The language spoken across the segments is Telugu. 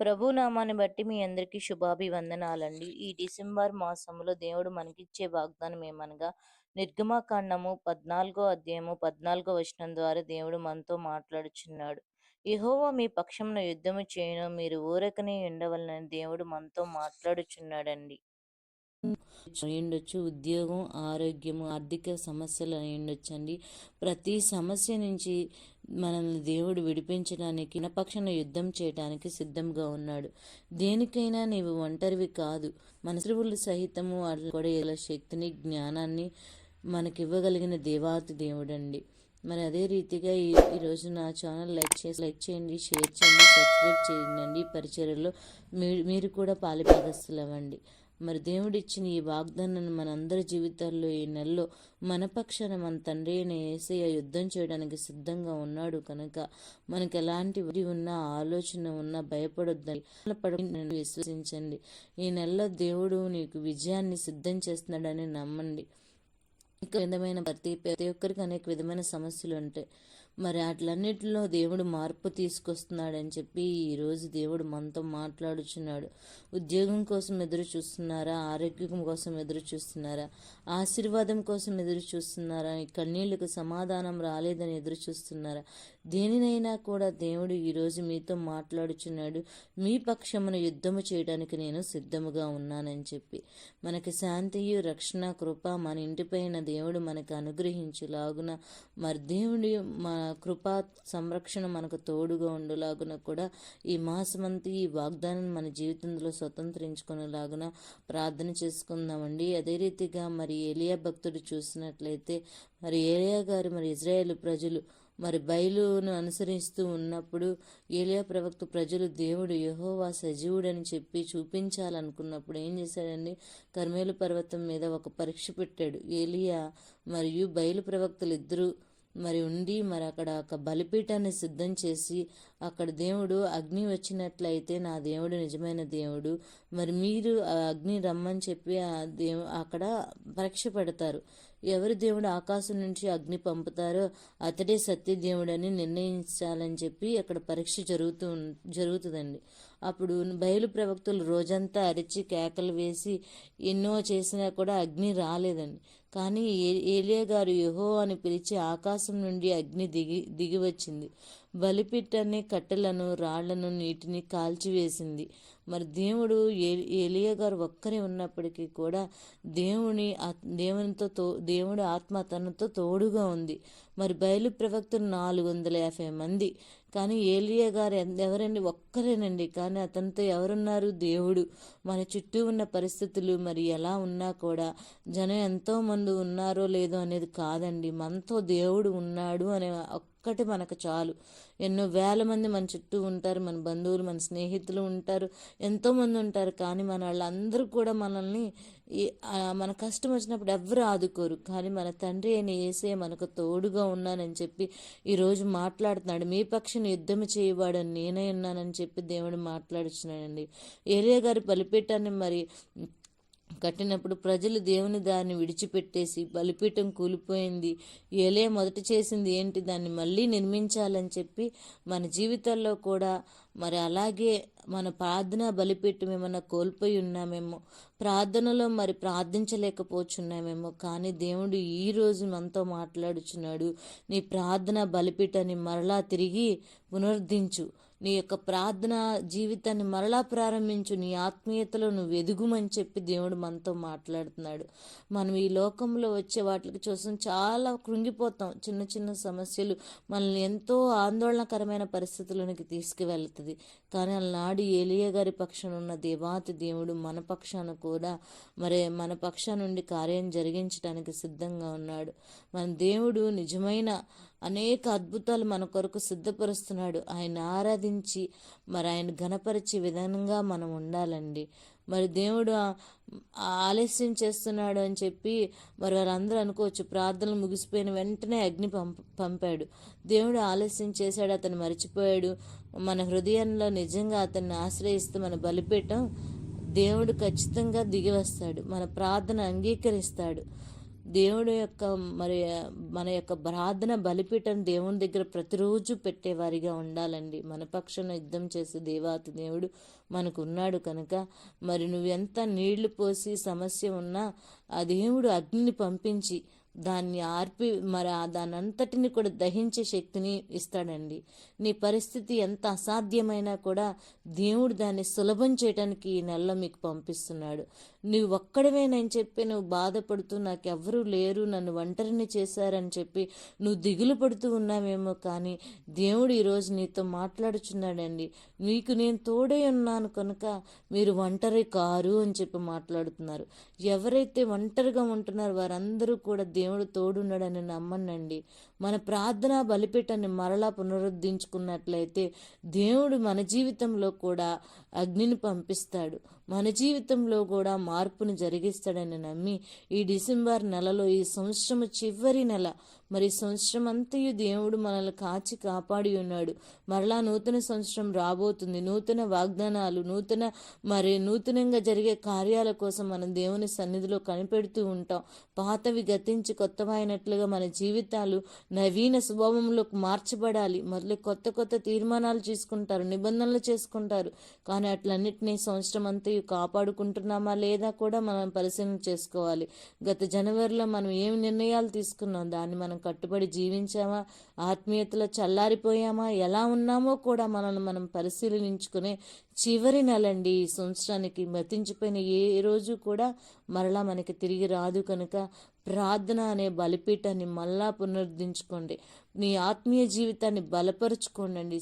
ప్రభునామాన్ని బట్టి మీ అందరికీ శుభాభివందనాలండి. ఈ డిసెంబర్ మాసంలో దేవుడు మనకిచ్చే వాగ్దానం ఏమనగా నిర్గమకాండము 14 అధ్యాయము 14 వచనం ద్వారా దేవుడు మనతో మాట్లాడుచున్నాడు. యెహోవా మీ పక్షంలో యుద్ధము చేయను మీరు ఊరకనే ఉండవలనని దేవుడు మనతో మాట్లాడుచున్నాడండి. అయ్యుండొచ్చు ఉద్యోగం, ఆరోగ్యము, ఆర్థిక సమస్యలు అయ్యుండొచ్చండి. ప్రతి సమస్య నుంచి మనల్ని దేవుడు విడిపించడానికి మన యుద్ధం చేయడానికి సిద్ధంగా ఉన్నాడు. దేనికైనా నీవు ఒంటరివి కాదు. మన శత్రువులు సహితము వాళ్ళు కూడా ఇలా శక్తిని, జ్ఞానాన్ని మనకివ్వగలిగిన దేవాతి దేవుడండి. మరి అదే రీతిగా ఈ ఈరోజు నా ఛానల్ లైక్ చేసి లైక్ చేయండి, షేర్ చేయండి, సబ్స్క్రైబ్ చేయండి. ఈ పరిచర్యలో మీరు మీరు కూడా పాలిభాగస్తులవ్వండి. మరి దేవుడిచ్చిన ఈ వాగ్దానాన్ని మనందరి జీవితాల్లో ఈ నెలలో మన పక్షాన మన తండ్రి అయిన ఏసయ్య యుద్ధం చేయడానికి సిద్ధంగా ఉన్నాడు కనుక మనకు ఎలాంటి వరి ఉన్నా ఆలోచన ఉన్నా భయపడొద్దని విశ్వసించండి. ఈ నెలలో దేవుడు నీకు విజయాన్ని సిద్ధం చేస్తున్నాడని నమ్మండి. అనేక విధమైన ప్రతి ప్రతి ఒక్కరికి అనేక విధమైన సమస్యలు ఉంటాయి మరి వాటిలన్నిటిలో దేవుడు మార్పు తీసుకొస్తున్నాడని చెప్పి ఈరోజు దేవుడు మనతో మాట్లాడుచున్నాడు. ఉద్యోగం కోసం ఎదురు చూస్తున్నారా? ఆరోగ్యం కోసం ఎదురు చూస్తున్నారా? ఆశీర్వాదం కోసం ఎదురు చూస్తున్నారా? కన్నీళ్ళకు సమాధానం రాలేదని ఎదురు చూస్తున్నారా? దేనినైనా కూడా దేవుడు ఈరోజు మీతో మాట్లాడుచున్నాడు. మీ పక్షమున యుద్ధము చేయడానికి నేను సిద్ధముగా ఉన్నానని చెప్పి. మనకి శాంతియు రక్షణ కృప మన ఇంటిపైన దేవుడు మనకు అనుగ్రహించులాగున మరి దేవుడి మా కృపా సంరక్షణ మనకు తోడుగా ఉండేలాగున కూడా ఈ మాసమంతా ఈ వాగ్దానం మన జీవితంలో స్వతంత్రించుకునేలాగున ప్రార్థన చేసుకుందామండి. అదే రీతిగా మరి ఏలియా భక్తుడు చూసినట్లయితే మరి ఏలియా గారు మరి ఇజ్రాయేల్ ప్రజలు మరి బయలును అనుసరిస్తూ ఉన్నప్పుడు ఏలియా ప్రవక్త ప్రజలు దేవుడు యహోవా సజీవుడని చెప్పి చూపించాలనుకున్నప్పుడు ఏం చేశాడండి? కర్మేలు పర్వతం మీద ఒక పరీక్ష పెట్టాడు. ఏలియా మరియు బయలు ప్రవక్తలు ఇద్దరు మరి ఉండి మరి అక్కడ ఒక బలిపీఠాన్ని సిద్ధం చేసి అక్కడ దేవుడు అగ్ని వచ్చినట్లయితే నా దేవుడు నిజమైన దేవుడు. మరి మీరు ఆ అగ్ని రమ్మని చెప్పి ఆ దేవు అక్కడ పరీక్ష పెడతారు. ఎవరు దేవుడు ఆకాశం నుంచి అగ్ని పంపుతారో అతడే సత్య దేవుడని నిర్ణయించాలని చెప్పి అక్కడ పరీక్ష జరుగుతూ జరుగుతుందండి. అప్పుడు బయలు ప్రవక్తలు రోజంతా అరిచి కేకలు వేసి ఎన్నో చేసినా కూడా అగ్ని రాలేదండి. కానీ ఏలియా గారు యహో అని పిలిచి ఆకాశం నుండి అగ్ని దిగి దిగి వచ్చింది. బలిపిట్టని కట్టెలను రాళ్ళను నీటిని కాల్చివేసింది. మరి దేవుడు ఏలియా గారు ఒక్కరే ఉన్నప్పటికీ కూడా దేవుని దేవునితో తో దేవుడి ఆత్మ తనతో తోడుగా ఉంది. మరి బయలు ప్రవక్తలు నాలుగు వందల యాభై మంది. కానీ ఏలియా గారు ఎవరండి? ఒక్కరేనండి. కానీ అతనితో ఎవరున్నారు? దేవుడు. మన చుట్టూ ఉన్న పరిస్థితులు మరి ఎలా ఉన్నా కూడా జనం ఎంతోమంది ఉన్నారో లేదో అనేది కాదండి. మనతో దేవుడు ఉన్నాడు అనే ఒక్కటి మనకు చాలు. ఎన్నో వేల మంది మన చుట్టూ ఉంటారు మన బంధువులు మన స్నేహితులు ఉంటారు ఎంతోమంది ఉంటారు. కానీ మన వాళ్ళందరూ కూడా మనల్ని మన కష్టం వచ్చినప్పుడు ఎవరు ఆదుకోరు. కానీ మన తండ్రి అయిన ఏసే మనకు తోడుగా ఉన్నానని చెప్పి ఈరోజు మాట్లాడుతున్నాడు. మీ పక్షిని యుద్ధం చేయవాడని నేనే ఉన్నానని చెప్పి దేవుడు మాట్లాడుచున్నాడండి. ఏరియా గారి బలిపీఠాన్ని మరి కట్టినప్పుడు ప్రజలు దేవుని దాన్ని విడిచిపెట్టేసి బలిపీఠం కూలిపోయింది. ఏలే మొదట చేసింది ఏంటి? దాన్ని మళ్ళీ నిర్మించాలని చెప్పి మన జీవితాల్లో కూడా మరి అలాగే మన ప్రార్థన బలిపీఠం ఏమైనా కోల్పోయి ఉన్నామేమో. ప్రార్థనలో మరి ప్రార్థించలేకపోతున్నామేమో కానీ దేవుడు ఈరోజు మనతో మాట్లాడుచున్నాడు. నీ ప్రార్థన బలిపీఠాన్ని మరలా తిరిగి పునరుద్ధరించు. నీ యొక్క ప్రార్థన జీవితాన్ని మరలా ప్రారంభించు నీ ఆత్మీయతలో నువ్వు ఎదుగుమని చెప్పి దేవుడు మనతో మాట్లాడుతున్నాడు. మనం ఈ లోకంలో వచ్చే వాటికి చూసిన చాలా కృంగిపోతాం. చిన్న చిన్న సమస్యలు మనల్ని ఎంతో ఆందోళనకరమైన పరిస్థితుల్లోనికి తీసుకువెళ్తుంది. కానీ నాడు ఏలియ గారి పక్షాన ఉన్న దేవాతి దేవుడు మన పక్షాన కూడా మరి మన పక్షా నుండి కార్యం జరిగించడానికి సిద్ధంగా ఉన్నాడు. మన దేవుడు నిజమైన అనేక అద్భుతాలు మన కొరకు సిద్ధపరుస్తున్నాడు. ఆయన ఆరాధించి మరి ఆయన ఘనపరిచే విధంగా మనం ఉండాలండి. మరి దేవుడు ఆలస్యం చేస్తున్నాడు అని చెప్పి మరి వారందరూ అనుకోవచ్చు ప్రార్థనలు ముగిసిపోయిన వెంటనే అగ్ని పంప పంపాడు. దేవుడు ఆలస్యం చేశాడు అతను మర్చిపోయాడు. మన హృదయంలో నిజంగా అతన్ని ఆశ్రయిస్తూ మన బలిపీఠం దేవుడు ఖచ్చితంగా దిగి వస్తాడు. మన ప్రార్థన అంగీకరిస్తాడు. దేవుడు యొక్క మరి మన యొక్క ప్రార్థన బలిపీఠం దేవుని దగ్గర ప్రతిరోజు పెట్టేవారిగా ఉండాలండి. మన పక్షాన యుద్ధం చేసే దేవాతి దేవుడు మనకు ఉన్నాడు కనుక మరి నువ్వెంత నీళ్ళు పోసి సమస్య ఉన్నా ఆ దేవుడు అగ్నిని పంపించి దాన్ని ఆర్పి మరి ఆ దాని అంతటిని కూడా దహించే శక్తిని ఇస్తాడండి. నీ పరిస్థితి ఎంత అసాధ్యమైనా కూడా దేవుడు దాన్ని సులభం చేయడానికి ఈ నెలలో మీకు పంపిస్తున్నాడు. నువ్వొక్కడవేనని చెప్పి నువ్వు బాధపడుతూ నాకెవ్వరూ లేరు నన్ను ఒంటరిని చేశారని చెప్పి నువ్వు దిగులు పడుతూ ఉన్నావేమో కానీ దేవుడు ఈరోజు నీతో మాట్లాడుచున్నాడండి. నీకు నేను తోడే ఉన్నాను కనుక మీరు ఒంటరి కారు అని చెప్పి మాట్లాడుతున్నారు. ఎవరైతే ఒంటరిగా ఉంటున్నారో వారందరూ కూడా దేవుడు తోడున్నాడని నమ్మనండి. మన ప్రార్థన బలిపీఠాన్ని మరలా పునరుద్ధరించుకున్నట్లయితే దేవుడు మన జీవితంలో కూడా అగ్నిని పంపిస్తాడు. మన జీవితంలో కూడా మార్పును జరిగిస్తాడని నమ్మి ఈ డిసెంబర్ నెలలో ఈ సంవత్సరం చివరి నెల మరి సంవత్సరం అంతయు దేవుడు మనల్ని కాచి కాపాడి ఉన్నాడు. మరలా నూతన సంవత్సరం రాబోతుంది. నూతన వాగ్దానాలు నూతన మరి నూతనంగా జరిగే కార్యాల కోసం మనం దేవుని సన్నిధిలో కనిపెడుతూ ఉంటాం. పాతవి గతించి కొత్తవైనట్లుగా మన జీవితాలు నవీన స్వభావంలోకి మార్చబడాలి. మళ్ళీ కొత్త కొత్త తీర్మానాలు చేసుకుంటారు నిబంధనలు చేసుకుంటారు. కానీ అట్లన్నిటినీ సంవత్సరం అంతయు కాపాడుకుంటున్నామా లేదా కూడా మనం పరిశీలన చేసుకోవాలి. గత జనవరిలో మనం ఏం నిర్ణయాలు తీసుకున్నాం? దాన్ని మనం కట్టుబడి జీవించామా? ఆత్మీయతలో చల్లారిపోయామా? ఎలా ఉన్నామో కూడా మనల్ని మనం పరిశీలించుకునే చివరి నెలండి ఈ సంవత్సరానికి. మతించిపోయిన ఏ రోజు కూడా మరలా మనకి తిరిగి రాదు కనుక ప్రార్థన అనే బలిపీఠాన్ని మళ్ళా పునరుద్ధరించుకోండి. మీ ఆత్మీయ జీవితాన్ని బలపరుచుకోండి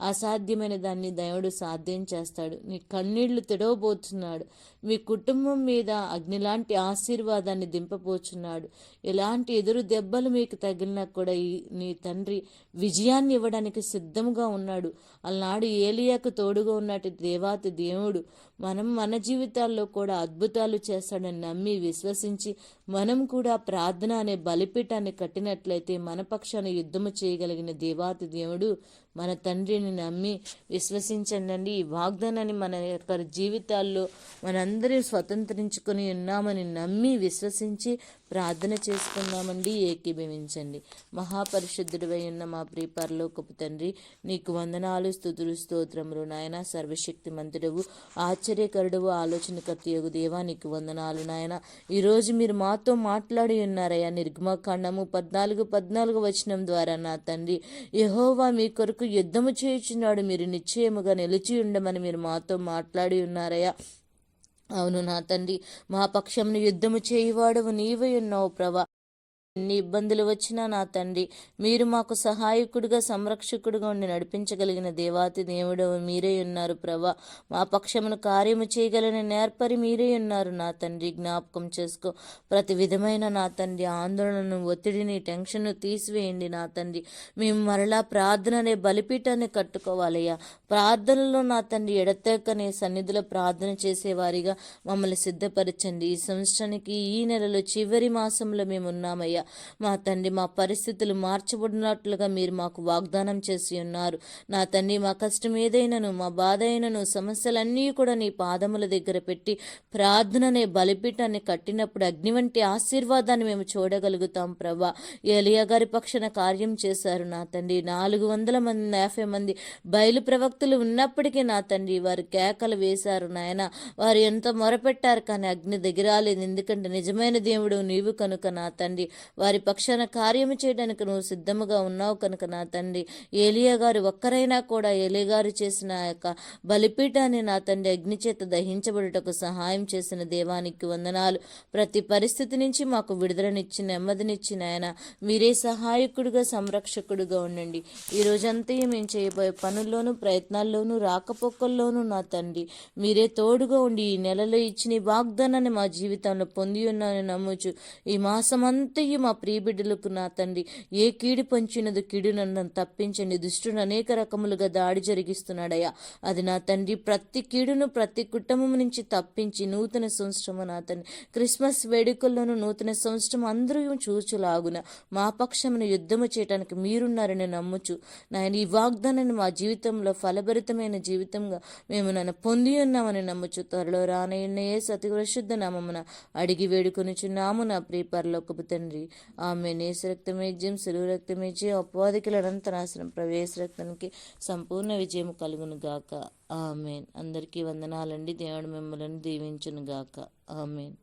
అసాధ్యమైన దాన్ని దేవుడు సాధ్యం చేస్తాడు. నీ కన్నీళ్ళు తెడవబోతున్నాడు. మీ కుటుంబం మీద అగ్నిలాంటి ఆశీర్వాదాన్ని దింపబోచున్నాడు. ఎలాంటి ఎదురు దెబ్బలు మీకు తగిలినా కూడా ఈ నీ తండ్రి విజయాన్ని ఇవ్వడానికి సిద్ధంగా ఉన్నాడు. అలనాడు ఏలియాకు తోడుగా ఉన్నట్టు దేవాతి దేవుడు మనం మన జీవితాల్లో కూడా అద్భుతాలు చేస్తాడని నమ్మి విశ్వసించి మనం కూడా ప్రార్థన అనే బలిపీఠాన్ని కట్టినట్లయితే మన పక్షాన యుద్ధము చేయగలిగిన దేవాతి దేవుడు మన తండ్రిని నమ్మి విశ్వసించండి ఈ వాగ్దానాన్ని మన యొక్క జీవితాల్లో మనందరం స్వతంత్రించుకొని ఉన్నామని నమ్మి విశ్వసించి ప్రార్థన చేసుకున్నామండి ఏకీభవించండి. మహాపరిశుద్ధుడివై ఉన్న మా ప్రీపరలోకపు తండ్రి నీకు వందనాలు స్థుతులు స్తోత్రములు నాయన. సర్వశక్తి మంతుడవు ఆశ్చర్యకరుడవు ఆలోచనకర్త యొగు దేవా నీకు వందనాలు నాయన. ఈరోజు మీరు మాతో మాట్లాడి ఉన్నారయ్యా. నిర్గమకాండము పద్నాలుగు పద్నాలుగు వచనం ద్వారా నా తండ్రి యహోవా మీ కొరకు యుద్ధము చేయుచున్నాడు. మీరు నిశ్చయముగా నిలిచి ఉండమని మీరు మాతో మాట్లాడి ఉన్నారయ్యా. అవును నా తండ్రి మా పక్షంను యుద్ధము చేయువాడవు నీవై ఉన్నావు ప్రభా. ఎన్ని ఇబ్బందులు వచ్చినా నా తండ్రి మీరు మాకు సహాయకుడిగా సంరక్షకుడిగా ఉండి నడిపించగలిగిన దేవాతి దేవుడు మీరే ఉన్నారు ప్రభా. మా పక్షమును కార్యము చేయగలని నేర్పరి మీరే ఉన్నారు నా తండ్రి. జ్ఞాపకం చేసుకో. ప్రతి విధమైన నా తండ్రి ఆందోళనను ఒత్తిడిని టెన్షన్ను తీసివేయండి నా తండ్రి. మేము మరలా ప్రార్థన అనే బలిపీఠాన్ని కట్టుకోవాలయ్యా. ప్రార్థనలో నా తండ్రి ఎడతెక్కనే సన్నిధిలో ప్రార్థన చేసేవారిగా మమ్మల్ని సిద్ధపరచండి. ఈ సంవత్సరానికి ఈ నెలలో చివరి మాసంలో మేము ఉన్నామయ్యా మా తండ్రి మా పరిస్థితులు మార్చబడినట్లుగా మీరు మాకు వాగ్దానం చేసి ఉన్నారు. నా తండ్రి మా కష్టం ఏదైనాను మా బాధ అయినను సమస్యలన్నీ కూడా నీ పాదముల దగ్గర పెట్టి ప్రార్థననే బలిపీఠాన్ని కట్టినప్పుడు అగ్ని వంటి ఆశీర్వాదాన్ని మేము చూడగలుగుతాం ప్రభా. ఏలియా గారి పక్షన కార్యం చేశారు నా తండ్రి. నాలుగు వందల మంది యాభై మంది బయలు ప్రవక్తలు ఉన్నప్పటికీ నా తండ్రి వారు కేకలు వేశారు నాయన. వారు ఎంతో మొరపెట్టారు కానీ అగ్ని దగ్గరాలేదు ఎందుకంటే నిజమైన దేవుడు నీవు కనుక నా తండ్రి. వారి పక్షాన కార్యము చేయడానికి నువ్వు సిద్ధముగా ఉన్నావు కనుక నా తండ్రి. ఏలియా గారు ఒక్కరైనా కూడా ఏలియా గారు చేసిన యొక్క బలిపీఠాన్ని నా తండ్రి అగ్నిచేత దహించబడుటకు సహాయం చేసిన దేవానికి వందనాలు. ప్రతి పరిస్థితి నుంచి మాకు విడుదలనిచ్చి నెమ్మదినిచ్చిన ఆయన మీరే సహాయకుడిగా సంరక్షకుడిగా ఉండండి. ఈ రోజంతా మేము చేయబోయే పనుల్లోనూ ప్రయత్నాల్లోనూ రాకపోకల్లోనూ నా తండ్రి మీరే తోడుగా ఉండి ఈ నెలలో ఇచ్చిన వాగ్దానాన్ని మా జీవితంలో పొంది ఉన్నానని నమ్ముచు ఈ మాసమంతయు మా ప్రియబిడ్డలకు నా తండ్రి. ఏ కీడు పంచినది కీడు నన్ను తప్పించండి. దుష్టుడు అనేక రకములుగా దాడి జరిగిస్తున్నాడయ్యా. అది నా తండ్రి. ప్రతి కీడును ప్రతి కుటుంబం నుంచి తప్పించి నూతన సంవత్సరము నా తండ్రి. క్రిస్మస్ వేడుకల్లోనూ నూతన సంవత్సరం అందరూ చూచులాగున మా పక్షమును యుద్ధము చేయటానికి మీరున్నారని నమ్ముచు. నాయన ఈ వాగ్దానాన్ని మా జీవితంలో ఫలభరితమైన జీవితంగా మేము నన్ను పొంది ఉన్నామని నమ్ముచు. త్వరలో రానయ్యే సతి పరిశుద్ధ నామమున అడిగి వేడుకొనిచున్నాము నా ప్రియపరలోకపు తండ్రి. ఆమె నేస రక్తమేజ్యం సులువు రక్తమేజ్యం అపవాదికుల అనంతనాశనం ప్రవేశ రక్తానికి సంపూర్ణ విజయం కలుగును గాక. ఆమెన్. అందరికీ వందనాలండి. దేవుడు మిమ్మల్ని దీవించును గాక. ఆమెన్.